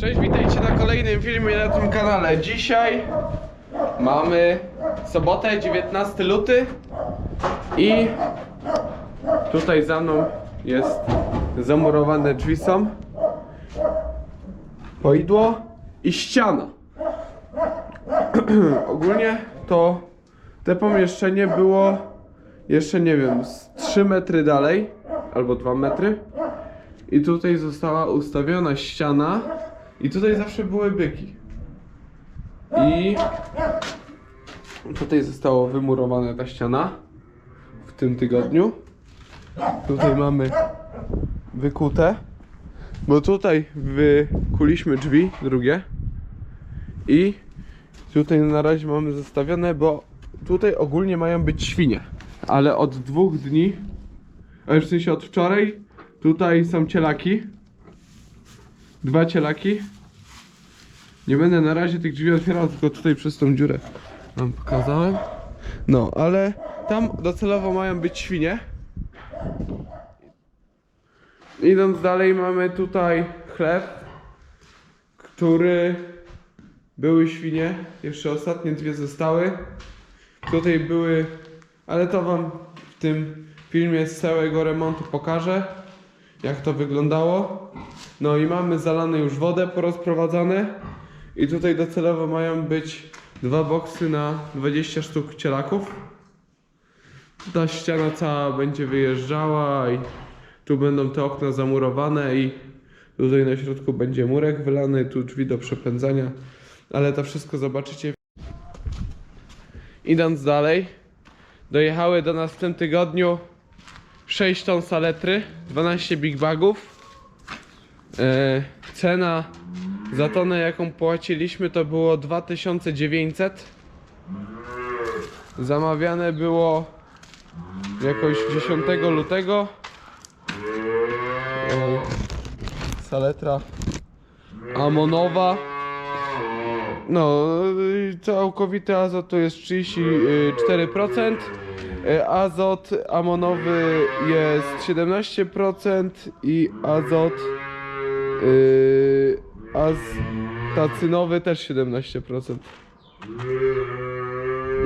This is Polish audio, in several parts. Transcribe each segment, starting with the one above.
Cześć, witajcie na kolejnym filmie na tym kanale. Dzisiaj mamy sobotę, 19 luty i tutaj za mną jest zamurowane drzwi są, poidło i ściana. Ogólnie to te pomieszczenie było jeszcze nie wiem, z 3 metry dalej albo 2 metry. I tutaj została ustawiona ściana i tutaj zawsze były byki. I tutaj zostało wymurowana ta ściana w tym tygodniu. Tutaj mamy wykute, bo tutaj wykuliśmy drzwi drugie i tutaj na razie mamy zostawione, bo tutaj ogólnie mają być świnie, ale od dwóch dni, a w sensie od wczoraj, tutaj są cielaki, dwa cielaki. Nie będę na razie tych drzwi otwierał, tylko tutaj przez tą dziurę wam pokazałem. No, ale tam docelowo mają być świnie. Idąc dalej mamy tutaj chleb, który były świnie, jeszcze ostatnie dwie zostały. Tutaj były, ale to wam w tym filmie z całego remontu pokażę, jak to wyglądało. No i mamy zalane już wodę porozprowadzane i tutaj docelowo mają być dwa boksy na 20 sztuk cielaków. Ta ściana cała będzie wyjeżdżała i tu będą te okna zamurowane i tutaj na środku będzie murek wylany, tu drzwi do przepędzania, ale to wszystko zobaczycie. Idąc dalej, dojechały do nas w tym tygodniu 6 ton saletry, 12 big bagów. E, cena za tonę jaką płaciliśmy to było 2900. Zamawiane było jakoś 10 lutego. E, saletra amonowa. No, całkowity azot to jest 34%. Y, Azot amonowy jest 17% i azot yy, aztacynowy też 17%.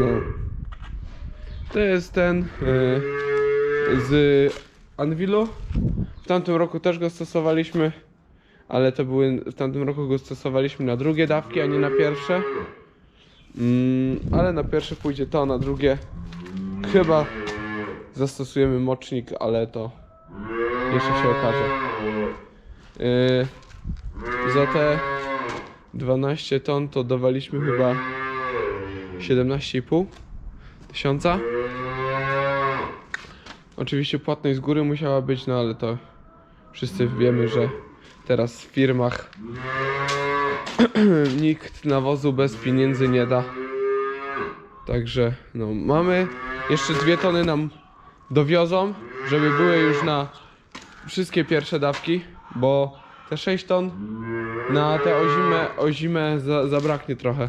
No. To jest ten yy, z Anvilu. W tamtym roku też go stosowaliśmy, ale to były w tamtym roku go stosowaliśmy na drugie dawki, a nie na pierwsze. Mm, ale na pierwsze pójdzie to, na drugie chyba zastosujemy mocznik, ale to jeszcze się okaże. Yy, za te 12 ton to dawaliśmy chyba 17,5 tysiąca. Oczywiście płatność z góry musiała być, no ale to wszyscy wiemy, że teraz w firmach nikt nawozu bez pieniędzy nie da. Także no mamy jeszcze dwie tony nam dowiozą, żeby były już na wszystkie pierwsze dawki, bo te 6 ton na tę ozimę, ozimę za, zabraknie trochę.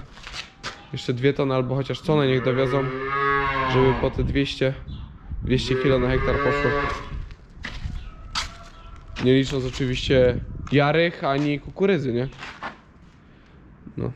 Jeszcze dwie tony albo chociaż tonę niech dowiozą, żeby po te 200 200 kg na hektar poszło. Nie licząc oczywiście jarych ani kukurydzy, nie? No.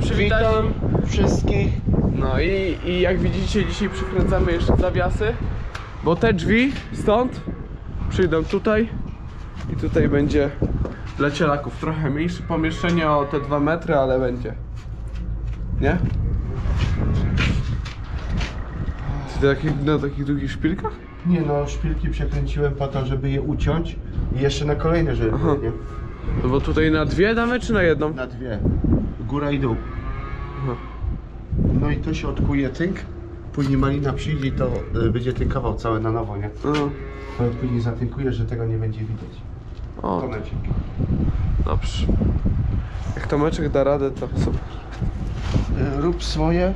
Przywitać? Witam wszystkich. No i, i jak widzicie dzisiaj przykręcamy jeszcze zawiasy Bo te drzwi stąd przyjdą tutaj I tutaj będzie dla cielaków trochę mniejsze pomieszczenie o te 2 metry, ale będzie Nie? Ty takich, na takich długich szpilkach? Nie no, szpilki przekręciłem po to, żeby je uciąć i jeszcze na kolejne, żeby Aha. nie? No bo tutaj na dwie damy czy na jedną? Na dwie. Góra i dół. Aha. No i to się odkuje tynk. Później malina przyjdzie i to y, będzie tynkował całe na nowo, nie? No. To później zatynkuje, że tego nie będzie widać. O, Toneczek. dobrze Jak Tomeczek da radę to super Y, Rób swoje,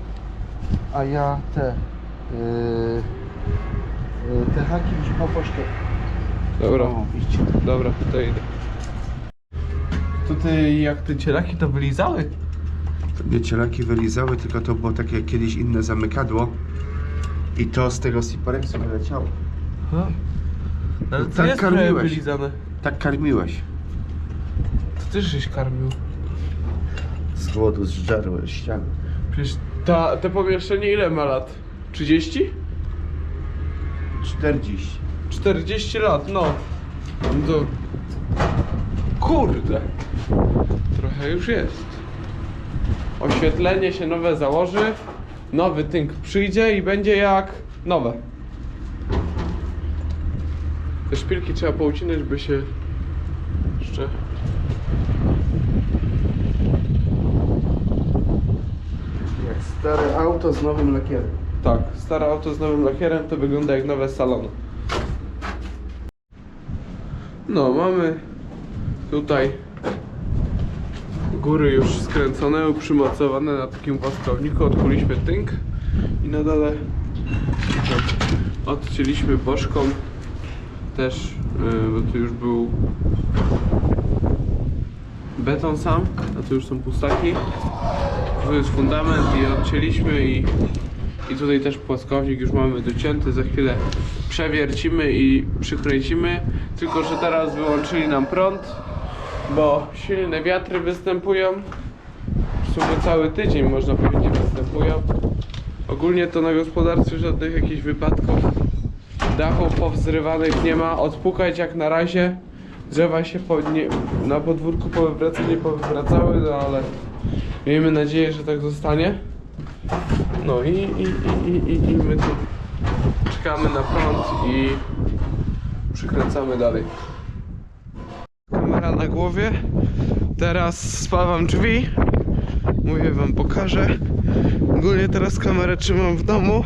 a ja te... y, y, te haki już po Dobra, O, dobra, to idę. Tutaj jak te cielaki to wylizały? Wiecie, laki wylizały, tylko to było takie jak kiedyś inne zamykadło. I to z tego Siparexu wyleciało. Ha. Ale to Tak jest trochę karmiłeś. wylizane. Tak karmiłeś. To też żeś karmił. Z głodu zżarły ściany. Przecież ta, te pomieszczenie ile ma lat? 30? 40. 40 lat, no. No to... Kurde. Trochę już jest. Oświetlenie się nowe założy, nowy tynk przyjdzie i będzie jak nowe. Te szpilki trzeba poucinać, by się jeszcze... Jak stare auto z nowym lakierem. Tak, stare auto z nowym lakierem to wygląda jak nowe z salonu. No, mamy tutaj góry już skręcone, przymocowane na takim woskowniku. Odkuliśmy tynk i na dole odcięliśmy boczką też, yy, bo tu już był beton sam, a tu już są pustaki. Tu jest fundament i odcięliśmy i i tutaj też płaskownik już mamy docięty, za chwilę przewiercimy i przykręcimy. Tylko, że teraz wyłączyli nam prąd, bo silne wiatry występują. W sumie cały tydzień można powiedzieć występują. Ogólnie to na gospodarce żadnych jakichś wypadków. Dachów powzrywanych nie ma. Odpukać jak na razie. Drzewa się po, nie, na podwórku powywracały, nie powywracały, no ale miejmy nadzieję, że tak zostanie. No i, i, i, i, i, i my tu czekamy na prąd i przykręcamy dalej. Kamera na głowie. Teraz spawam drzwi. Mówię wam, pokażę. Ogólnie teraz kamerę trzymam w domu.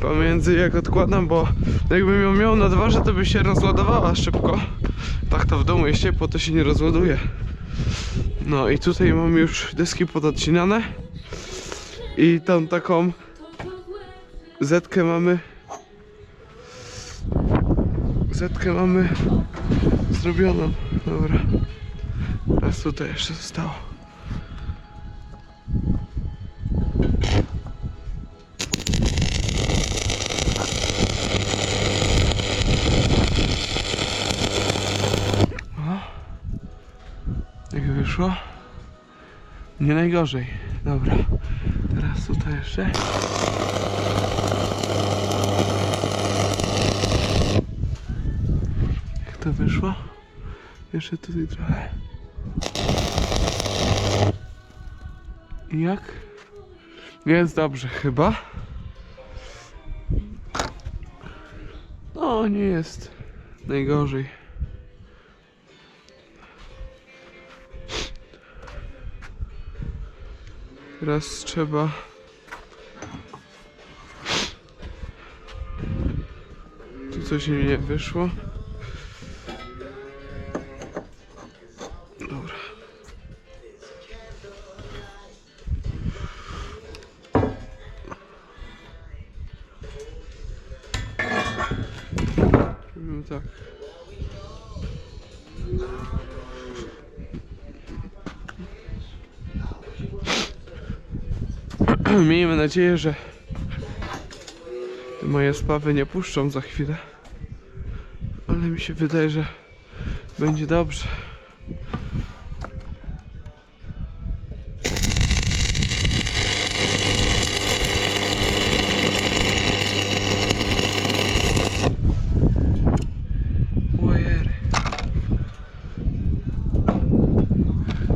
Pomiędzy jak odkładam, bo jakbym ją miał na dworze, to by się rozładowała szybko. Tak to w domu jest ciepło, to się nie rozładuje. No i tutaj mam już deski pododcinane. I tam taką zetkę mamy. Zetkę mamy zrobioną. Dobra. Teraz tutaj jeszcze zostało. Jak wyszło? Nie najgorzej. Dobra. Teraz tutaj jeszcze. Jak to wyszło? Jeszcze tutaj trochę. Jak? Jest dobrze chyba. No, nie jest najgorzej. Teraz trzeba. Tu coś mi nie wyszło. Nadzieję, że moje spawy nie puszczą za chwilę. Ale mi się wydaje, że będzie dobrze.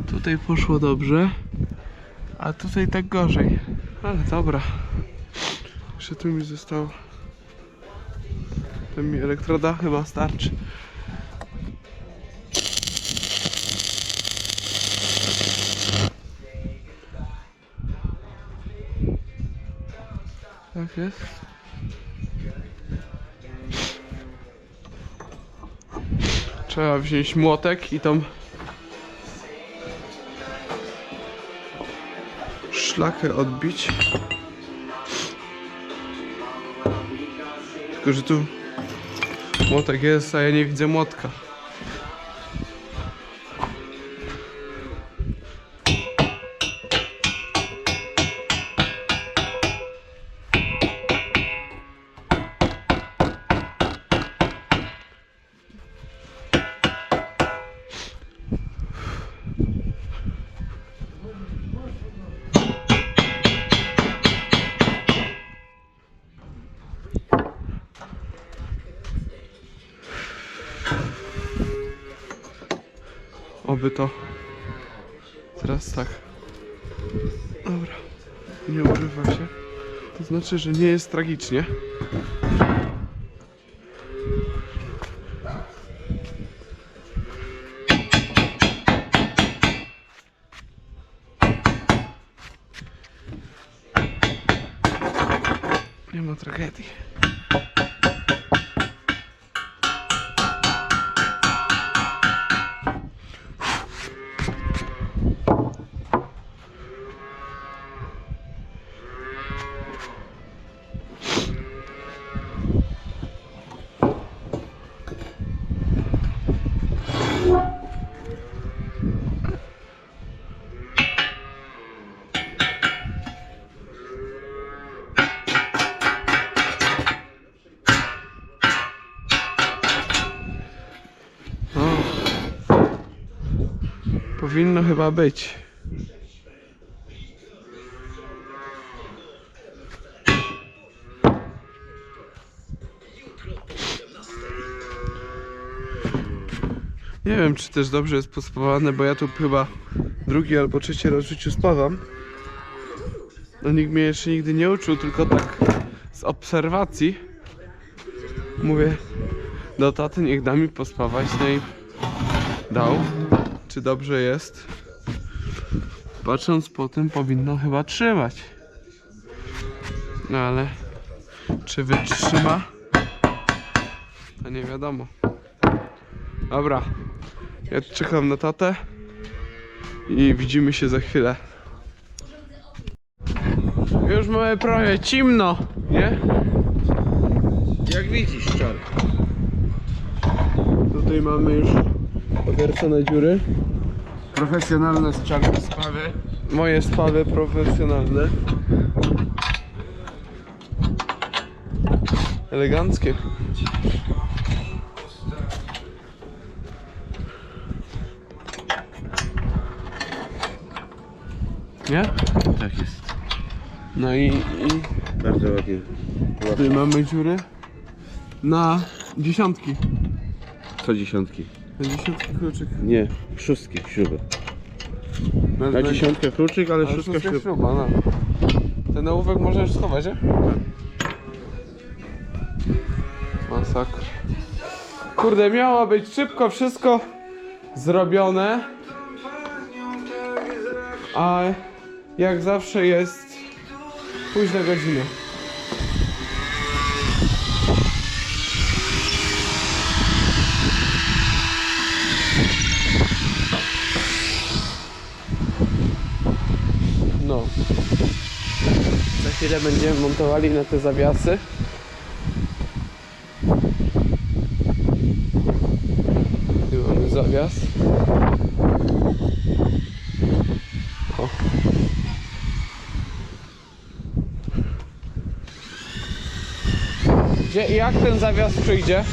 Tutaj poszło dobrze. A tutaj tak gorzej. Ale dobra. Jeszcze tu mi zostało. To mi elektroda chyba starczy. Tak jest. Trzeba wziąć młotek i tą szlakę odbić. Tylko, że tu Młotek jest, a ja nie widzę młotka. Oby to. Teraz tak. Dobra. Nie urywa się. To znaczy, że nie jest tragicznie. Nie ma tragedii. Powinno chyba być. Nie wiem, czy też dobrze jest pospawane, bo ja tu chyba drugi albo trzeci raz w życiu spawam. No nikt mnie jeszcze nigdy nie uczył, tylko tak z obserwacji. Mówię, do taty niech da mi pospawać, no i dał. Czy dobrze jest? Patrząc po tym powinno chyba trzymać. No ale czy wytrzyma? To nie wiadomo. Dobra. Ja czekam na tatę i widzimy się za chwilę. Już mamy prawie cimno, nie? Jak widzisz, czar. Tutaj mamy już powiercone dziury. Profesjonalne z czarnej sprawy. Moje spawy profesjonalne. Eleganckie. Nie? Tak jest. No i, i Bardzo ładnie. tutaj mamy dziury na dziesiątki. Co dziesiątki? Dziesiątki kluczyk. Nie, szóstki śruby. Na, Na dziesiątkę kluczyk, ale ale szóstka szóstka śrub. śruba, no. Ten ołówek możesz schować, nie? Masakra. Kurde, miało być szybko wszystko zrobione. A jak zawsze jest późna godzina. No. Chwilę będziemy montowali na te zawiasy. Tu mamy zawias. O. Gdzie, jak ten zawias przyjdzie?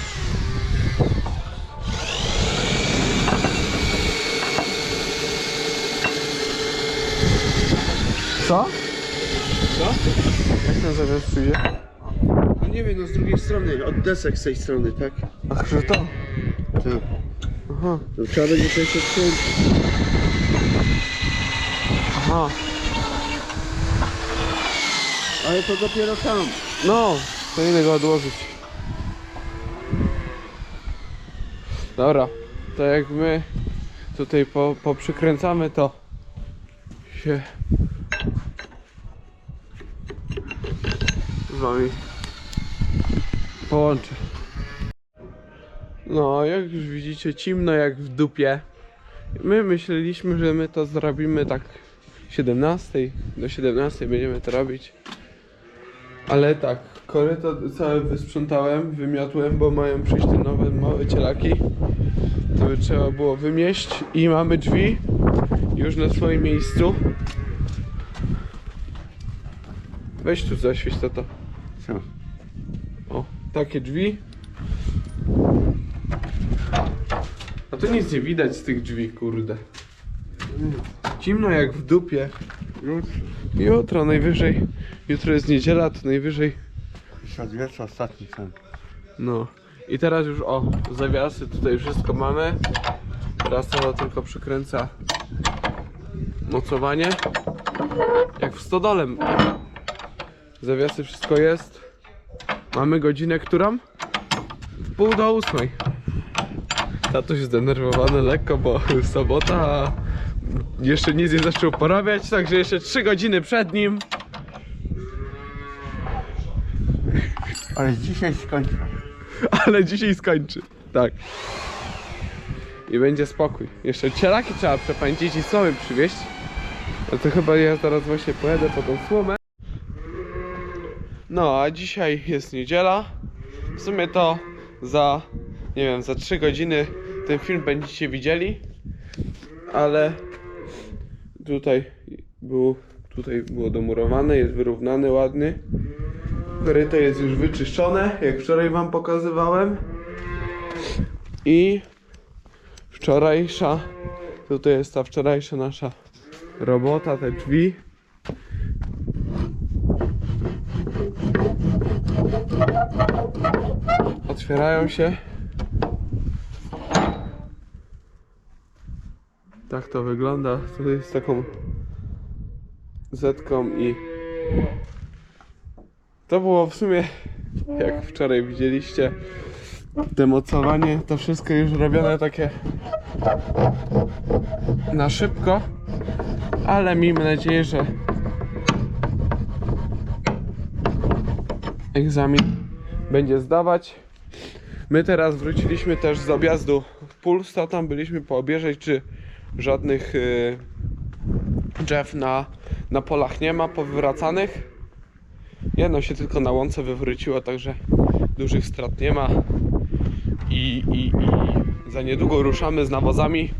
Co? Co? Jak ten zawias przyjdzie? No nie wiem, no z drugiej strony, od desek z tej strony, tak? Ach, że to? Tak. Aha, No, trzeba będzie to jeszcze aha. Ale to dopiero tam. No, to idę go odłożyć. Dobra, to jak my tutaj po, poprzykręcamy to się wami połączę. No, jak już widzicie, cimno jak w dupie. My myśleliśmy, że my to zrobimy tak 17, do 17 będziemy to robić. Ale tak, koryto całe wysprzątałem, wymiotłem, bo mają przyjść te nowe małe cielaki. To by trzeba było wymieść i mamy drzwi już na swoim miejscu. Weź tu zaświeź to? O, takie drzwi. A tu nic nie widać z tych drzwi, kurde. Zimno jak w dupie. Jutro najwyżej. Jutro jest niedziela, to najwyżej. Środwiecza ostatni sen. No. I teraz już o, zawiasy tutaj wszystko mamy. Teraz to tylko przykręca mocowanie. Jak w stodole. Zawiasy wszystko jest. Mamy godzinę którą? W pół do ósmej. Tatuś zdenerwowany lekko, bo sobota, jeszcze nic nie zaczął porabiać, także jeszcze 3 godziny przed nim. Ale dzisiaj skończę. Ale dzisiaj skończy. Tak. I będzie spokój. Jeszcze cielaki trzeba przepędzić i słomy przywieźć. No to chyba ja zaraz właśnie pojadę po tą słomę. No, a dzisiaj jest niedziela. W sumie to za, nie wiem, za 3 godziny ten film będziecie widzieli. Ale tutaj był, tutaj było domurowane, jest wyrównany, ładny. Koryto jest już wyczyszczone, jak wczoraj wam pokazywałem. I wczorajsza, tutaj jest ta wczorajsza nasza robota, te drzwi. Otwierają się. Tak to wygląda. Tutaj z taką zetką i to było w sumie, jak wczoraj widzieliście, democowanie, to wszystko już robione takie na szybko, ale miejmy nadzieję, że egzamin będzie zdawać. My teraz wróciliśmy też z objazdu w Pulsa, tam byliśmy poobejrzeć, czy żadnych y, drzew na, na polach nie ma powywracanych. Jedno się tylko na łące wywróciło, także dużych strat nie ma. I, i, I za niedługo ruszamy z nawozami.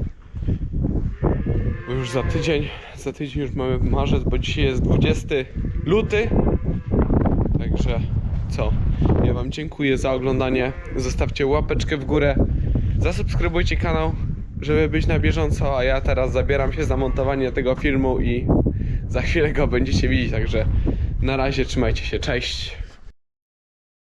Bo już za tydzień, za tydzień już mamy marzec, bo dzisiaj jest 20 luty. Także co? Wam dziękuję za oglądanie. Zostawcie łapeczkę w górę. Zasubskrybujcie kanał, żeby być na bieżąco. A ja teraz zabieram się za montowanie tego filmu i za chwilę go będziecie widzieć. Także na razie trzymajcie się. Cześć.